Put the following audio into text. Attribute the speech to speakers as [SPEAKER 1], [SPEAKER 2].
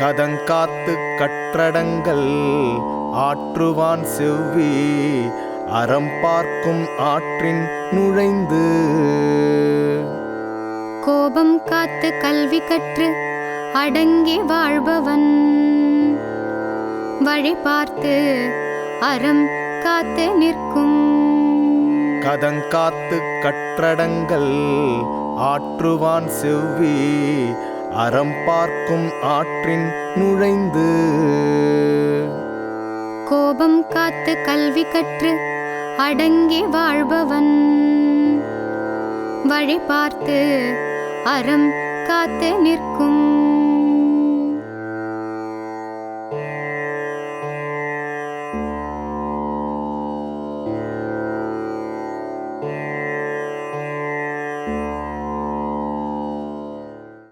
[SPEAKER 1] கதங்காத்து கற்றடங்கள் ஆற்றுவான் செவ்வி அறம் பார்க்கும் ஆற்றின் நுழைந்து
[SPEAKER 2] கோபம் காத்து கல்வி கற்று அடங்கி வாழ்பவன் வழி பார்த்து அறம் காத்து நிற்கும்
[SPEAKER 1] கதங்காத்து கற்றடங்கள் ஆற்றுவான் செவ்வி அறம் பார்க்கும் ஆற்றின் நுழைந்து
[SPEAKER 2] கோபம் காத்து கல்வி கற்று அடங்கி வாழ்பவன் வழி பார்த்து அறம் காத்து நிற்கும்